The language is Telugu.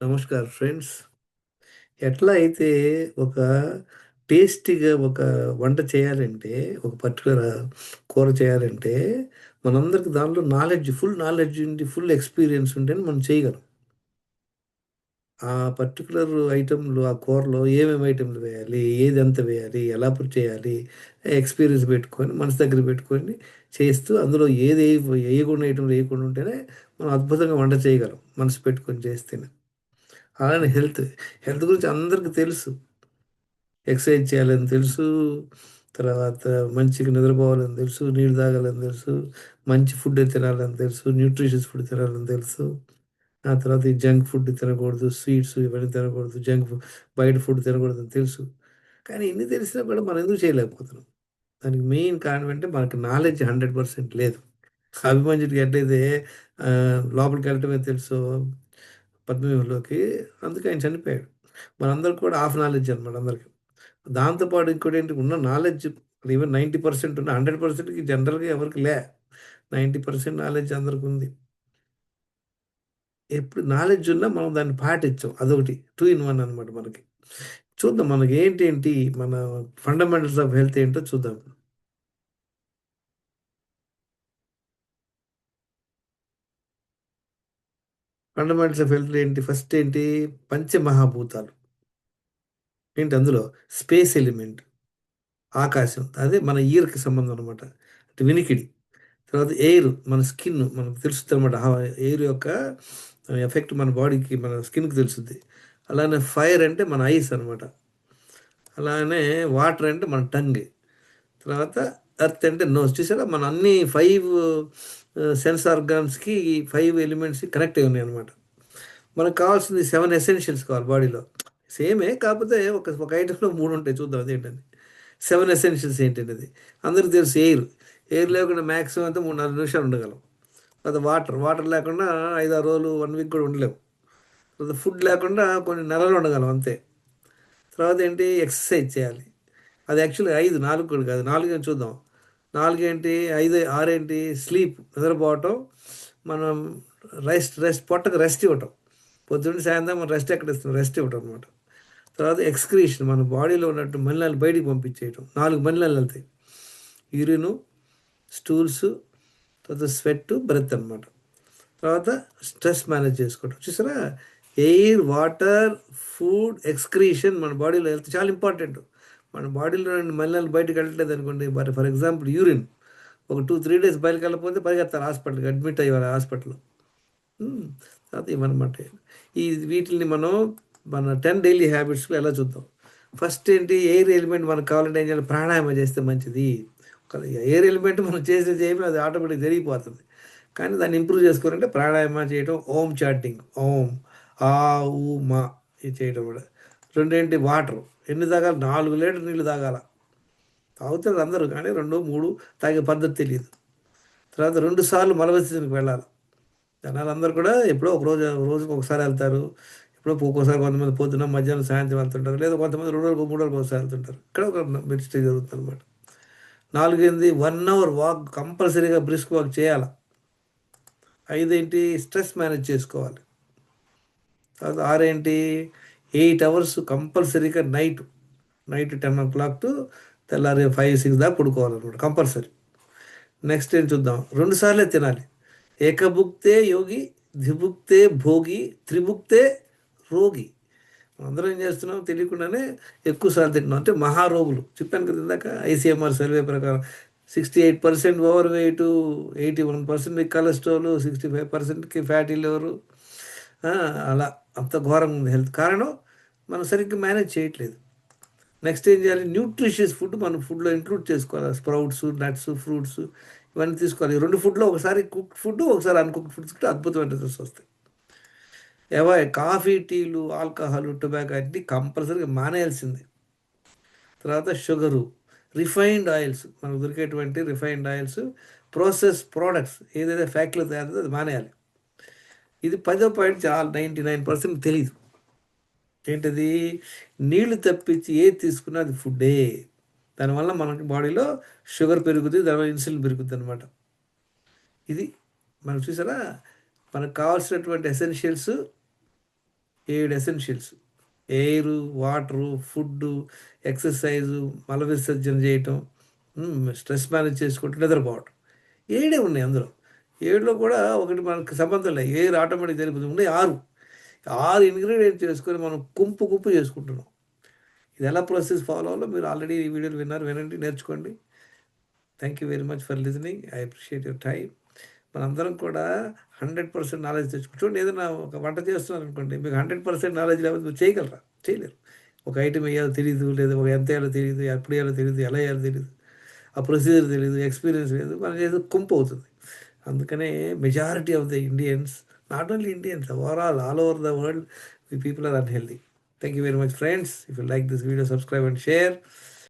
నమస్కారం ఫ్రెండ్స్. ఎట్లా అయితే ఒక టేస్టీగా ఒక వంట చేయాలంటే, ఒక పర్టికులర్ కూర చేయాలంటే, మనందరికి దాంట్లో నాలెడ్జ్ ఫుల్ నాలెడ్జ్ ఉండి, ఫుల్ ఎక్స్‌పీరియన్స్ ఉంటేనే మనం చేయగలం. ఆ పర్టికులర్ ఐటెంలు ఆ కూరలో ఏమేమి ఐటెంలు వేయాలి, ఏది ఎంత వేయాలి, ఎలా చేయాలి, ఎక్స్‌పీరియన్స్ పెట్టుకొని, మనసు దగ్గర పెట్టుకొని చేస్తూ, అందులో ఏది వేయకుండా ఐటెంలు వేయకుండా ఉంటేనే, మనం అద్భుతంగా వంట చేయగలం. మనసు పెట్టుకొని చేస్తేనే. అలానే హెల్త్. హెల్త్ గురించి అందరికి తెలుసు. ఎక్సర్సైజ్ చేయాలని తెలుసు. తర్వాత మంచిగా నిద్రపోవాలని తెలుసు. నీళ్ళు తాగాలని తెలుసు. మంచి ఫుడ్ తినాలని తెలుసు. న్యూట్రిషియస్ ఫుడ్ తినాలని తెలుసు. ఆ తర్వాత ఈ జంక్ ఫుడ్ తినకూడదు. స్వీట్స్ ఇవన్నీ తినకూడదు. జంక్ ఫుడ్ బయట ఫుడ్ తినకూడదని తెలుసు. కానీ ఇన్ని తెలిసినా కూడా మనం ఎందుకు చేయలేకపోతున్నాం? దానికి మెయిన్ కారణం అంటే మనకి నాలెడ్జ్ 100% లేదు. అభిమన్యుడికి ఎట్లయితే ఆహ్, లోపలికెళ్ళటమే తెలుసో పద్మవ్యూహంలోకి అందుకే ఆయన చనిపోయాడు. మనందరికి కూడా హాఫ్ నాలెడ్జ్ అనమాట అందరికీ దాంతోపాటు ఇంకోటి ఏంటి ఉన్న నాలెడ్జ్ ఈవెన్ 90% ఉన్న హండ్రెడ్ పర్సెంట్కి జనరల్‌గా ఎవరికి లే. 90% నాలెడ్జ్ అందరికుంది. ఎప్పుడు నాలెడ్జ్ ఉన్నా మనం దాన్ని పాటించం. అదొకటి. టూ ఇన్ వన్ అనమాట మనకి. చూద్దాం మనకి ఏంటి మన ఫండమెంటల్స్ ఆఫ్ హెల్త్ ఏంటో చూద్దాం. ఫండమెంటల్స్ ఆఫ్ హెల్త్‌లో ఏంటి? ఫస్ట్ ఏంటి? పంచమహాభూతాలు. ఏంటి అందులో? Space element. ఆకాశం. అదే మన ఇయర్‌కి సంబంధం అనమాట. వినికిడి. తర్వాత ఎయిర్ మన స్కిన్ మనకు తెలుస్తుంది అనమాట ఎయిర్ యొక్క ఎఫెక్ట్ మన బాడీకి, మన స్కిన్‌కి తెలుస్తుంది. అలానే ఫైర్ అంటే మన ఐస్ అనమాట. అలానే వాటర్ అంటే మన టంగ్. తర్వాత ఎర్త్ అంటే నోస్. చూసారా మన అన్ని ఫైవ్ సెన్స్ ఆర్గాన్స్‌కి ఈ ఫైవ్ ఎలిమెంట్స్ కనెక్ట్ అయి ఉన్నాయన్నమాట. మనకు కావాల్సింది సెవెన్ ఎసెన్షియల్స్ కావాలి బాడీలో. సేమే కాకపోతే ఒక ఒక ఐటెంలో మూడు ఉంటాయి. చూద్దాం అదేంటని. సెవెన్ ఎసెన్షియల్స్ ఏంటనేది. అందరికీ తెలుసు ఎయిర్. ఎయిర్ లేకుండా మ్యాక్సిమం అయితే 3, 4 నిమిషాలు ఉండగలం. తర్వాత వాటర్. వాటర్ లేకుండా 5, 6 రోజులు వన్ వీక్ కూడా ఉండలేము. తర్వాత ఫుడ్ లేకుండా కొన్ని నెలలు ఉండగలం అంతే. తర్వాత ఏంటి? ఎక్సర్సైజ్ చేయాలి. అది యాక్చువల్‌గా 5 4 కూడా కాదు. నాలుగు చూద్దాం. నాలుగేంటి ఐదు ఆరేంటి స్లీప్ నిద్రపోవటం. మనం రెస్ట్ రెస్ట్ పొట్టకు రెస్ట్ ఇవ్వటం. పొద్దున్న సాయంత్రం మనం రెస్ట్ ఎక్కడ ఇస్తున్నాం? రెస్ట్ ఇవ్వటం అనమాట. తర్వాత ఎక్స్‌క్రీషన్ మన బాడీలో ఉన్నట్టు మలినాలు బయటికి పంపించేయటం. నాలుగు మలినాలు వెళ్తాయి. యూరిను, స్టూల్స్, తర్వాత స్వెట్, బ్రెత్ అనమాట. తర్వాత స్ట్రెస్ మేనేజ్ చేసుకోవటం. చూసారా? ఎయిర్, వాటర్, ఫుడ్, ఎక్స్‌క్రీషన్ మన బాడీలో హెల్త్ చాలా ఇంపార్టెంట్. మన బాడీలో నుండి మలినాలు బయటకి వెళ్ళట్లేదు అనుకోండి. మరి ఫర్ ఎగ్జాంపుల్ యూరిన్ ఒక 2, 3 డేస్ బయలుకి వెళ్ళకపోతే పరిగెత్తారు హాస్పిటల్‌కి అడ్మిట్ అయ్యాలి హాస్పిటల్‌లో. హ్మ్. తర్వాత ఇవన్నమాట. ఈ వీటిల్ని మనం మన 10 డైలీ హ్యాబిట్స్‌లో ఎలా చూద్దాం. ఫస్ట్ ఏంటి? ఎయిర్ ఎలిమెంట్ మనకు కావాలంటే ఏం చేయాలి? ప్రాణాయామం చేస్తే మంచిది. ఒక ఎయిర్ ఎలిమెంట్ మనం చేసేది ఏమి అది ఆటోమేటిక్ జరిగిపోతుంది. కానీ దాన్ని ఇంప్రూవ్ చేసుకోవాలంటే ప్రాణాయామం చేయటం, ఓం చాటింగ్. ఓం, ఆ, ఊ మా ఇది చేయటం కూడా. రెండేంటి? వాటర్. ఎన్ని తాగాలి? నాలుగు లీటర్ నీళ్ళు తాగాల. తాగుతారు అందరూ. కానీ 2, 3 తాగే పద్ధతి తెలియదు తర్వాత రెండు సార్లు మల విసర్జనకి వెళ్ళాలి. జనాలందరూ కూడా ఎప్పుడో ఒక రోజు రోజుకి ఒకసారి వెళ్తారు. ఎప్పుడో ఒక్కోసారి కొంతమంది పొద్దున, మధ్యాహ్నం, సాయంత్రం వెళ్తుంటారు. లేదా కొంతమంది రెండు రోజులకు, మూడు రోజులకు ఒకసారి వెళ్తుంటారు. ఇక్కడ ఒక మిస్టేక్ జరుగుతుందన్నమాట. 4 ఏంది? 1 అవర్ వాక్ కంపల్సరీగా బ్రిస్క్ వాక్ చేయాలి ఐదేంటి స్ట్రెస్ మేనేజ్ చేసుకోవాలి. తర్వాత ఆరేంటి ఎయిట్ అవర్స్ కంపల్సరీగా నైట్, నైట్ 10:00 టు తెల్లారి 5, 6 దాకా పడుకోవాలన్నమాట కంపల్సరీ. నెక్స్ట్ ఏం చూద్దాం. 2 సార్లే తినాలి. ఏకభుక్తే యోగి, ద్విభుక్తే భోగి, త్రిభుక్తే రోగి. అందరం ఏం చేస్తున్నాం? తెలియకుండానే ఎక్కువ సార్లు తింటున్నాం. అంటే మహారోగులు. చెప్పాను కదా ఇందాక ఐసీఎంఆర్ సర్వే ప్రకారం 68% over weight, 81% cholesterol, sixty five పర్సెంట్కి ఫ్యాటీ లెవరు అలా అంత ఘోరంగా ఉంది హెల్త్. కారణం మనం సరిగ్గా మేనేజ్ చేయట్లేదు. నెక్స్ట్ ఏం చేయాలి? న్యూట్రిషియస్ ఫుడ్ మనం ఫుడ్‌లో ఇంక్లూడ్ చేసుకోవాలి. స్ప్రౌట్స్, నట్స్, ఫ్రూట్స్ ఇవన్నీ తీసుకోవాలి. రెండు ఫుడ్‌లో ఒకసారి కుక్ ఫుడ్, ఒకసారి అన్‌కుక్డ్ ఫుడ్ కూడా అద్భుతమైన రిజల్ట్స్ వస్తాయి. అవాయిడ్ కాఫీ, టీలు, ఆల్కహాల్, టొబాకో అన్నీ కంపల్సరీగా మానేయాల్సిందే. తర్వాత షుగరు, రిఫైన్డ్ ఆయిల్స్ మనకు దొరికేటువంటి రిఫైన్డ్ ఆయిల్స్, ప్రాసెస్ ప్రోడక్ట్స్ ఏదైతే ఫ్యాక్టరీలో తయారు అది మానేయాలి. ఇది పదో పాయింట్ చాలా 99% తెలీదు. ఏంటది? నీళ్ళు తప్పించి ఏది తీసుకున్నా అది ఫుడ్డే. దానివల్ల మనకి బాడీలో షుగర్ పెరుగుతుంది దానివల్ల ఇన్సులిన్ పెరుగుద్దనమాట. ఇది మనం చూసారా? మనకు కావాల్సినటువంటి ఎసెన్షియల్స్ ఏడు essentials air water food exercise మల విసర్జన చేయటం స్ట్రెస్ మేనేజ్ చేసుకుంటూ నిద్రపోవటం ఏడే ఉన్నాయి అందులో ఏడులో కూడా ఒకటి మనకు సంబంధం లేదు. ఏరు ఆటోమేటిక్ జరిగిపోతుంది ఉన్నాయి ఆరు. ఆరు ఇంగ్రీడియంట్ చేసుకొని మనం కుంపు కుంపు చేసుకుంటున్నాం. ఇది ఎలా ప్రాసెస్ ఫాలో అవ్వాలో మీరు ఆల్రెడీ ఈ వీడియోలు విన్నారు. వినండి నేర్చుకోండి. Thank you very much for listening I appreciate your time మనందరం కూడా హండ్రెడ్ పర్సెంట్ నాలెడ్జ్ తెచ్చుకో చూడండి ఏదైనా ఒక వంట చేస్తున్నారు అనుకోండి మీకు హండ్రెడ్ పర్సెంట్ నాలెడ్జ్ లేకపోతే మీరు చేయగలరా? చేయలేరు. ఒక ఐటమ్ వేయాలో తెలియదు లేదా ఒక ఎంత వేయాలో తెలియదు ఎప్పుడు వేయాలో తెలియదు ఎలా వేయాలో తెలియదు ఆ ప్రొసీజర్ తెలియదు ఎక్స్పీరియన్స్ లేదు. మనం చేసేది కుంపు అవుతుంది. అందుకనే majority of the Indians not only Indians overall all over the world the people are unhealthy thank you very much friends if you like this video subscribe and share